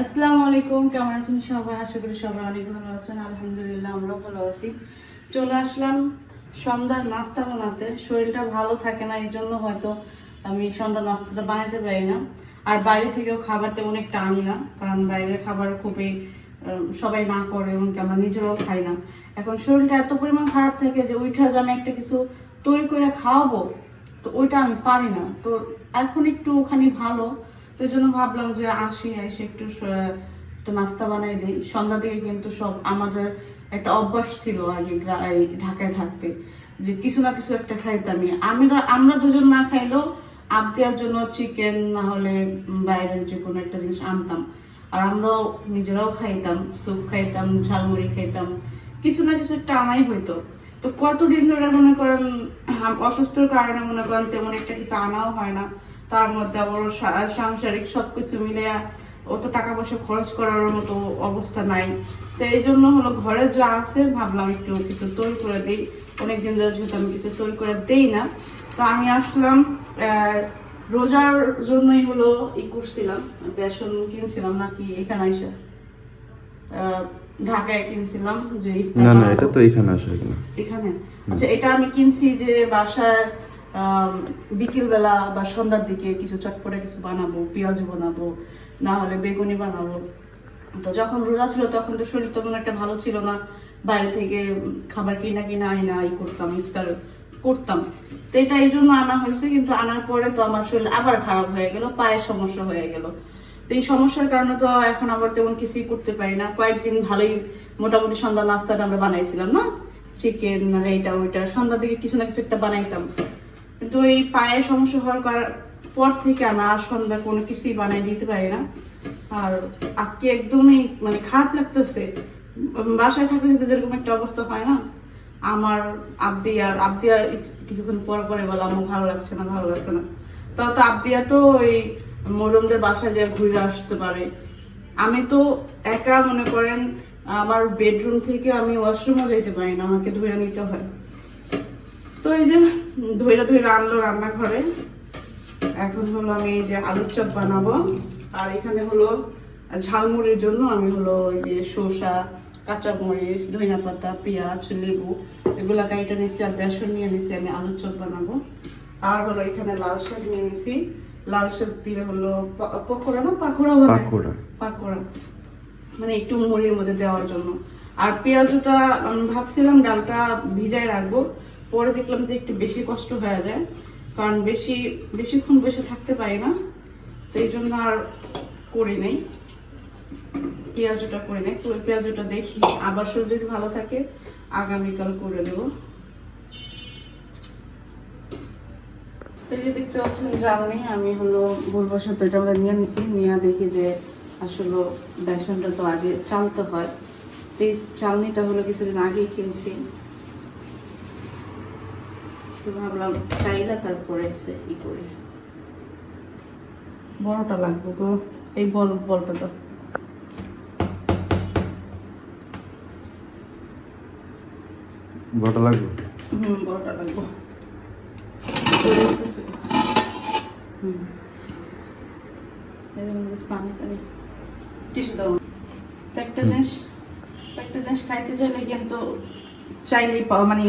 আসসালামু আলাইকুম, কেমন আছেন সবাই? আশা করি সবাই অনেক ভালো আছেন। আলহামদুলিল্লাহ, আমরাও ভালো আছি। চলে আসলাম সন্ধ্যার নাস্তা বানাতে। শরীরটা ভালো থাকে না এই জন্য হয়তো আমি সন্ধ্যা নাস্তাটা বানাতে পারি না। আর বাইরে থেকেও খাবার তেমন একটা আনি না, কারণ বাইরের খাবার খুবই সবাই না করে, এমনকি আমরা নিজেরাও খাই না। এখন শরীরটা এত পরিমাণ খারাপ থাকে যে ওইটা যে আমি একটা কিছু তৈরি করে খাওয়াবো, তো ওইটা আমি পারি না। তো এখন একটু ওখানে ভালো তো জন্য ভাবলাম যে আসি, এসে একটু নাস্তা বানাই দিই। সন্ধ্যা থেকে কিন্তু সব আমাদের একটা অভ্যাস ছিল আগে ঢাকায় থাকতে, যে কিছু না কিছু একটা খাইতামই। আমরা আমরা দুজন না খাইলেও আবদিয়ার জন্য চিকেন না হলে বাইরের যে কোনো একটা জিনিস আনতাম। আর আমরাও নিজেরাও খাইতাম, স্যুপ খাইতাম, ঝালমুড়ি খাইতাম। কিছু না কিছু একটা আনাই হইতো। তো কতদিন ধরে মনে করেন অসুস্থর কারণে মনে করেন তেমন একটা কিছু আনাও হয় না। তার মধ্যে আবার সাংসারিক সবকিছু মিলে অত টাকা পয়সা খরচ করার মতো অবস্থা নাই। তো এই জন্য হলো ঘরে যা আছে ভাবলাম একটু কিছু তৈরি করে দিই। অনেকদিন ধরে যেহেতু আমি কিছু তৈরি করে দেই না। তো আমি আসলাম রোজার জন্যই হলো ই করছিলাম বেসন কিনছিলাম নাকি এখানে আইসা ঢাকায় কিনছিলাম যে না না এটা তো এখানে আসে এখানে? আচ্ছা এটা আমি কিনছি যে বাসায় বিকেল বেলা বা সন্ধ্যার দিকে কিছু চটপটে কিছু বানাবো পেঁয়াজ বানাবো, না হলে বেগুনি বানাবো। তো যখন রোজা ছিল তখন তো শরীর তেমন একটা ভালো ছিল না। বাইরে থেকে খাবার কিনা কিনা আই না ই করতাম, ইফতার করতাম। তো এটা এই জন্য আনা হয়েছে, কিন্তু আনার পরে তো আমার শরীর আবার খারাপ হয়ে গেল, পায়ের সমস্যা হয়ে গেল। তো এই সমস্যার কারণে তো এখন আবার তেমন কিছুই করতে পারি না। কয়েকদিন ভালোই মোটামুটি সন্ধ্যা নাস্তাটা আমরা বানাইছিলাম, না? চিকেন মানে এইটা, ওইটা। সন্ধ্যার দিকে কিছু না কিছু একটা বানাইতাম। কিন্তু এই পায়ের সমস্যা হওয়ার পর থেকে আমি আর সন্ধ্যা কোনো কিছুই বানাই দিতে পারি না। আর আজকে একদমই মানে খারাপ লাগতেছে। বাসায় থাকতে থাকতে যেরকম একটা অবস্থা হয় না? আমার আবদি আর আবদি আর কিছুক্ষণ পর পরে বলে আমার ভালো লাগছে না, ভালো লাগছে না। তাও তো আবদিয়া তো ওই মরমদের বাসায় যে ঘুরে আসতে পারে। আমি তো একা মনে করেন, আমার বেডরুম থেকে আমি ওয়াশরুমও যেতে পারি না, আমাকে ধরে নিতে হয়। তো এই যে ধৈরা ধৈরা আনলো রান্নাঘরে। এখন হলো আমি এই যে আলুর চপ বানাবো। আর এখানে হলো ঝালমুড়ির জন্য আমি হলো ওই যে শসা কাঁচামরিচ ধনিয়া পাতা পেঁয়াজ লেবু এগুলা কাইটা নিচ্ছি আর বেসন নিয়ে নিচ্ছি আমি আলুর চপ বানাবো। আর হলো এখানে লাল শাক নিয়ে নিছি লাল শাক দিয়ে হলো পকোড়া না? পাকোড়া? পাকোড়া। পাকোড়া। মানে একটু মুড়ির মধ্যে দেওয়ার জন্য। আর পেঁয়াজটা ভাবছিলাম ডালটা ভিজায় রাখব। পরে দেখলাম যে একটু বেশি কষ্ট হয়ে যায়, কারণ বেশি, বেশিক্ষণ বসে থাকতে পারি না, তো এই জন্য আর করি নাই। পেঁয়াজটা করে নেই তো পেঁয়াজটা দেখি, আবার শরীর যদি ভালো থাকে, আগামীকাল করে দেবো। দেখতে পাচ্ছেন জ্বালানি, আমি হলো ভুলবশত এটা আমরা নিয়ে নিছি, নিয়ে দেখি যে আসলে বেসনটা তো আগে চালতে হয়। তো এই চালনিটা হলো কিছুদিন আগেই কিনছি। ভাবলাম চাইলে তারপরে ই করি। বড়টা লাগবে গো এই বল বলটা তো বড়টা লাগবে? হুম বড়টা লাগবে। হুম। এর মধ্যে একটু পানি টানি। টিস্যু দাও। একটা জিনিস একটা জিনিস খাইতে চাইলে কিন্তু চাইলেই পাওয়া মানে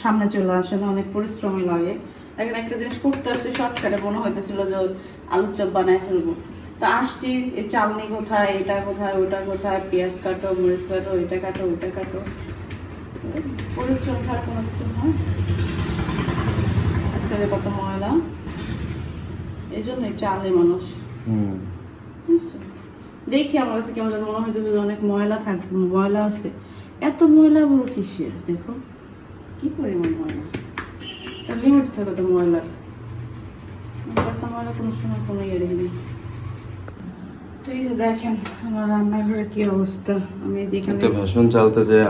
সামনে চলে আসে না অনেক পরিশ্রমী লাগে। এখন একটা জিনিস করতে আসছি শর্টকাটে মনে হইতেছিল যে আলুর চপ বানায় ফেলব। তা আসছি এই চালনি কোথায় এটা কোথায় ওটা কোথায় পেঁয়াজ কাটো মরিচ কাটো এটা কাটো ওটা কাটো। পরিশ্রম ছাড়া কোনো কিছু নয় আচ্ছা যে কত ময়লা। এই জন্যই চালে মানুষ? দেখি আমার কাছে কেমন মনে হইতেছে যে অনেক ময়লা থাকে ময়লা আছে। এত ময়লা বড় কিসের? দেখো। কি পরিমাণ ময়লা? লিমিট থাকে তো ময়লার। ময়লা কোনো সময় কোনো ইয়ে দেখিনি তো এই যে দেখেন আমার রান্নাঘরে কি অবস্থা। আমি যেখানে এটা চালতে যায়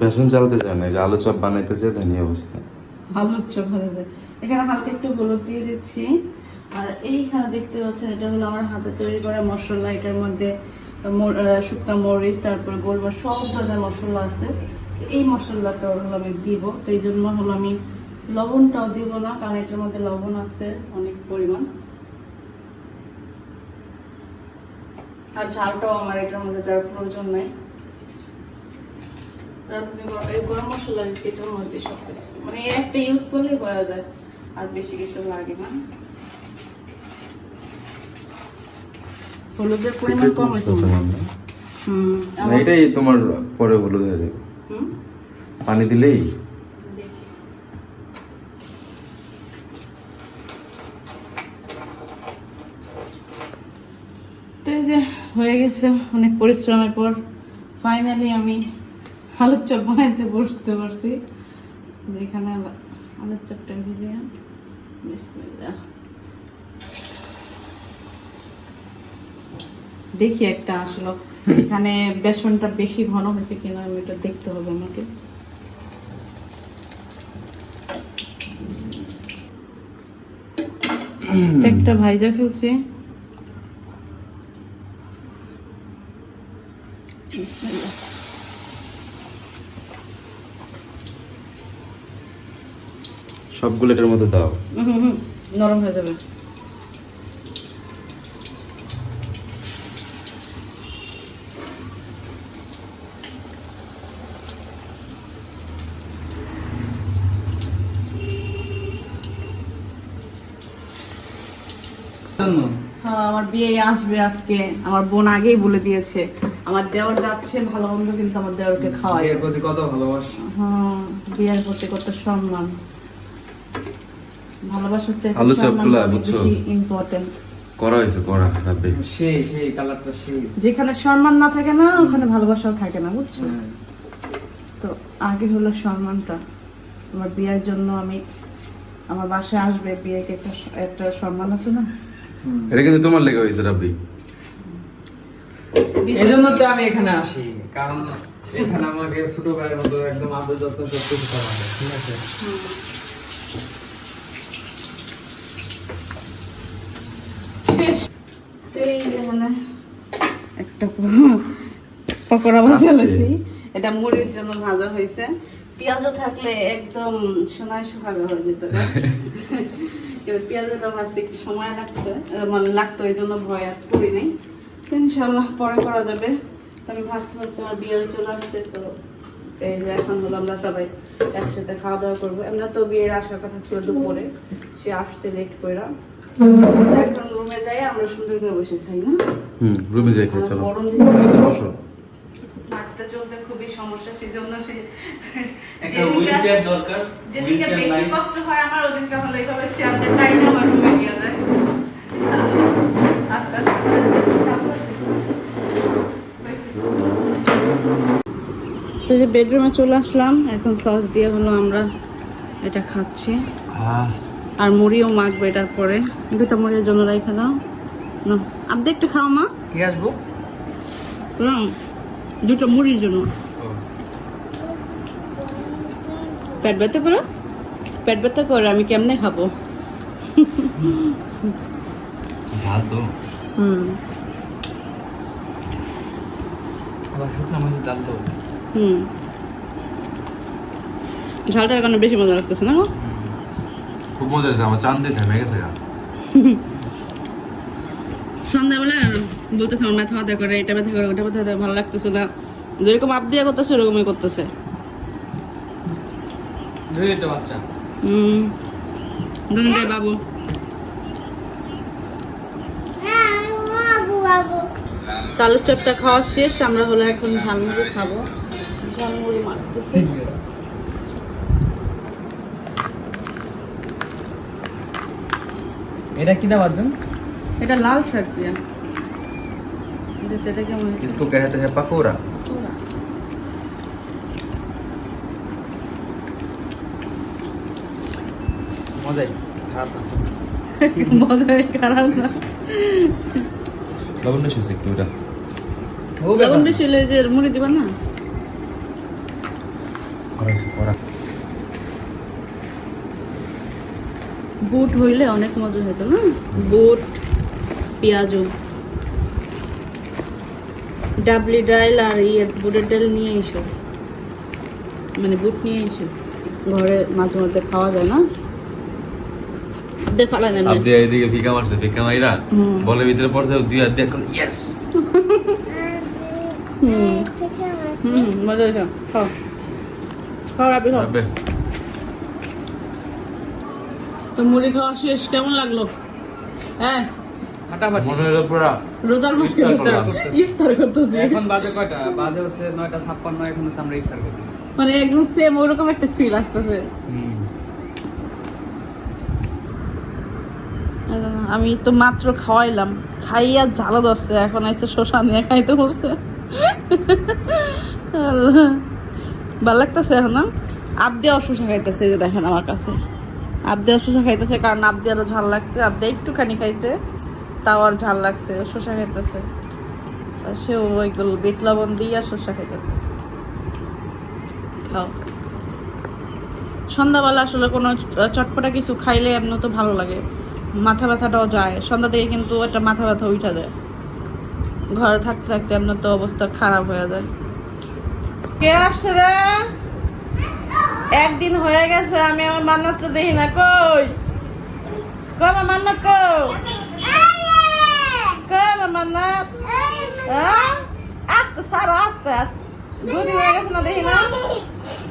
ভেষণ চালতে যায় না যে আলু চপ বানাইতে যায় ধানি অবস্থা। হলুদ চপ হয়ে যায়। এখানে হালকা একটু হলুদ দিয়ে দিচ্ছি। আর এইখানে দেখতে পাচ্ছেন এটা হলো আমার হাতে তৈরি করা মশলা। এটার মধ্যে মর- মরিচ তারপর গোলমরিচ সব ধরনের মশলা আছে। তো এই মশলাটা হলো আমি দিব তো এই জন্য হলো আমি লবণটাও দিব না কারণ এটার মধ্যে লবণ আছে অনেক পরিমাণ। আর ঝালটাও আমার এটার মধ্যে দেওয়ার প্রয়োজন নাই। গরম এই গরম মশলা এটার মধ্যে সব কিছু মানে এই একটা ইউজ করলেই হয়ে যায় আর বেশি কিছু লাগে না। হলুদের পরিমাণ কম হয়েছে। তো মনে হয়। হুম এটাই তোমার পরে হলুদ হয়ে যাবে। হুম পানি দিলেই? হয়ে গেছে অনেক পরিশ্রমের পর ফাইনালি আমি আলুর চপ বানাইতে বসতে পারছি। যেখানে আলু- আলুর চপটা ভেজে দেখি একটা আসলো। এখানে বেসনটা বেশি ঘন হয়েছে কিনা আমি এটা দেখতে হবে আমাকে। একটা ভাইজা ফেলছি। সবগুলো এটার মধ্যে দাও। হুম, হুম, নরম হয়ে যাবে। হ্যাঁ, আমার বিয়ে আসবে আজকে। আমার বোন আগেই বলে দিয়েছে আমার দেওয়ার যাচ্ছে ভালো মন্দ কিন্তু আমার দেওয়ারকে খাওয়াই। এর প্রতি কত ভালোবাসা? হ্যাঁ বিয়ের প্রতি কত সম্মান। ভালোবাসার চাইতে আলু সম্মান চপগুলা, বুঝছ? ইম্পর্টেন্ট করা হয়েছে করা রাব্বি। সেই সেই কালারটা সেই। যেখানে সম্মান না থাকে না ওখানে ভালোবাসাও থাকে না বুঝছ? হ্যাঁ। তো আগে হলো সম্মানটা। আমার বিয়ের জন্য আমি আমার বাসায় আসবে বিয়েকে একটা একটা সম্মান আছে না। এটা কিন্তু তোমার লেগে হয়েছে রাব্বি। এই জন্য তো আমি এখানে আসি কারণ এখানে আমাকে ছোট ভাইয়ের মতো একদম আদর যত্ন সব কিছু করা হয়, ঠিক আছে? যেখানে একটা পকোড়া ভাজা লাগছি এটা মুড়ির জন্য ভাজা হয়েছে। পেঁয়াজও থাকলে একদম সোনায় সোহাগা হয়ে যেত এবার পেঁয়াজটা ভাজতে একটু সময় লাগছে মানে লাগতো এই জন্য ভয় আর করি নাই। তো ইনশাল্লাহ পরে করা যাবে। তো আমি ভাজতে ভাজতে আমার বিয়ে চলে আসছে তো এই যে এখন হলো আমরা সবাই একসাথে খাওয়া দাওয়া করব। আমরা তো বিয়ের আসার কথা ছিল দুপুরে সে আসছে লেট করে এখন রুমে যাই আমরা সুন্দর করে বসে খাই না? হুম রুমে যাই খাই চলো। গরম হাঁটতে চলতে খুবই সমস্যা সেই জন্য সে একটা যেদিনকে- হুইল চেয়ার দরকার যেদিনকে বেশি কষ্ট হয় আমার ওদিনকে হলো এইভাবে চেয়ারটা টাইনে আমার রুমে নিয়ে যায়। আস্তে আস্তে তো যে বেডরুমে চলে আসলাম এখন সস দিয়ে হলো আমরা এটা খাচ্ছি। আর মুড়িও মাখবো এটার পরে। দুটা মুড়ির জন্য রেখে দাও। না আর্ধেক একটু খাও মা। কি আসব? না দুটো মুড়ির জন্য। পেট ব্যথা করো? পেট ব্যথা করে আমি কেমনে খাব? হুম। হুম। ঝালটার কারণে বেশি মজা লাগতেছে না? খুব মজা হয়েছে আমার চান থেমে গেছে সন্ধ্যাবেলা বলতেছে আমার মাথা ব্যথা করে এটা ব্যথা করে ওটা ব্যথা করে ভালো লাগতেছে না। যেরকম আপ দিয়া করতেছে ওরকমই করতেছে। বাচ্চা। হুম। বাবু। কালো চপটা খাওয়া শেষ আমরা হলো এখন ঝালমুড়ি খাব। ঝালমুড়ি মারতেছি এটা কি দাবার জন্য? এটা লাল শাক দিয়া। দেখতে এটা কেমন হয়েছে इसको कहते हैं पकोड़ा পুরা। মজাই খারাপ না মজাই খারাপ না লবণ বেশি একটু এটা ও লবণ ব্যাপার বেশি হলে যে মুড়ি দিবা না করা হয়েছে করা বুট হইলে অনেক মজা হতো না বুট পেঁয়াজু ডাবলি ডাল আর ইয়ে বুটের ডাল নিয়ে এসো। মানে বুট নিয়ে এসো। ঘরে মাঝে মধ্যে খাওয়া যায় না? ভিকা মারছে ভিকা মাইরা। বলে ভিতরে পড়ছে দুই হাত দিয়ে এখন ইয়েস হুম। হুম মজা হয়েছে। খাও। খাও রাবি খাও। রাব্বে। তো মুড়ি খাওয়া শেষ কেমন লাগল? হ্যাঁ? ফাটাফাটি মনে রোজার মাঝে ইফতার ইফতার ইফতার করতেছি। এখন বাজে কয়টা? বাজে হচ্ছে নয়টা ছাপ্পান্ন এখন হচ্ছে আমরা ইফতার করতেছি। মানে একদম সেম ওরকম একটা ফিল আসতেছে। আমি তো মাত্র খাওয়াইলাম। খাইয়া জ্বালা ধরছে এখন এসে শশা নিয়ে খাইতে বসছে। ভালো লাগতেছে এখন না? আবদিয়াও শশা খাইতেছে দেখেন আমার কাছে। আবদিয়াও শশা খাইতেছে কারণ আবদিয়ারও ঝাল লাগছে। আবদিয়া একটুখানি খাইছে। তাও আর ঝাল লাগছে, শসা খাইতেছে। সেও ওইগুলো বিট লবণ দিয়ে শশা খাইতেছে। খাও। সন্ধ্যাবেলা আসলে কোনো চটপটা কিছু খাইলে এমনি তো ভালো লাগে। মাথা ব্যথাটাও যায়। সন্ধ্যা থেকে কিন্তু একটা মাথা ব্যথা উঠা যায়। ঘরে থাকতে থাকতে এমনি তো অবস্থা খারাপ হয়ে যায়। কে আসছে রে? একদিন হয়ে গেছে, আমি আমার মান্নাত তো দেখি না। কই আমার মান্নাত কই? মান্নাত হ্যাঁ? আস্তে সারো আস্তে আস্তে দুদিন হয়ে গেছে না দেখি না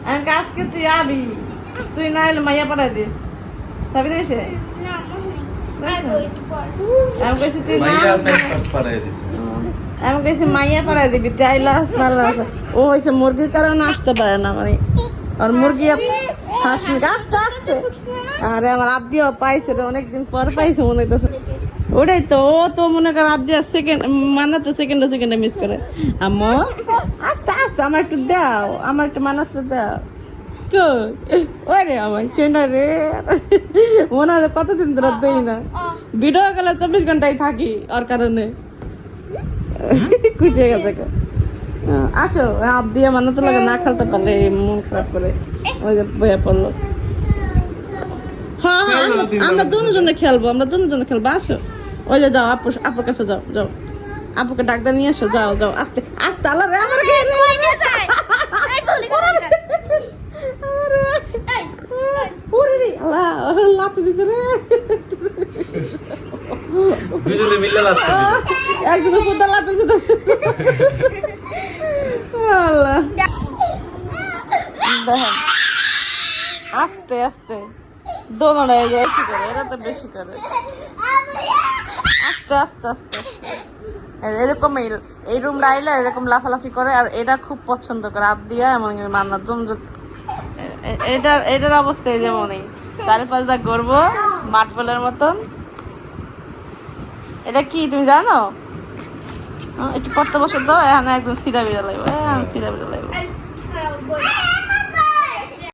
আমি আজকে তুই আবি তুই না এলে মাইয়া পাঠাই দিস চাবি দিয়েছে আমি কইছি তুই না মাইয়া ফেসফাস পাড়াই দিছে আমি কইছি মাইয়া পাঠাই দিবি তুই আইলা সালা ও হয়েছে মুরগির কারণে আসতে পারে না মানে আর মুরগি এত আস্তে আস্তে আরে আমার আব্দিও পাইছে রে অনেকদিন পর পাইছে মনে হইতেছে ওটাই তো, ও তো মনে কর আব্দি সেকেন্ড মানা তো সেকেন্ডে সেকেন্ডে মিস করে। আম্মু, আস্তে আস্তে, আমার একটু দাও, আমার একটু মানাতে দাও। কই? ওরে আমার চেনা রে। মনে হয় কতদিন ধরে দেই না। ভিডিও গেলে চব্বিশ ঘন্টায় থাকি, ওর কারণে। খুঁজে গেছে আছো? আপ দিয়ে মানে তো লাগে, না খেলতে পারলে মন খারাপ করে। ওই যে বইয়া পড়ল। হ্যাঁ হ্যাঁ আমরা- দুজনে খেলব, আমরা দুজনে খেলব, আসো। ওই যে যাও আপু আপুর কাছে যাও যাও। আপুকে ডাক্তার নিয়ে এসো যাও যাও। আস্তে আস্তে আল্লাহ রে আমার আস্তে আস্তে। করে এরা তো বেশি করে। আস্তে আস্তে আস্তে। এরকম এই- রুম রাইলে এরকম লাফালাফি করে, আর এটা খুব পছন্দ করে। আপ দিয়া এমন মান্না দুম এটার এটার অবস্থা এই যেমনই চারি পাঁচ দাগ করব মাঠ বলের মতন। এটা কি তুমি জানো? একটু পড়তে বসে তো এখানে একদম সিরা বিড়া লাগবে হ্যাঁ সিরা বিড়া লাগবে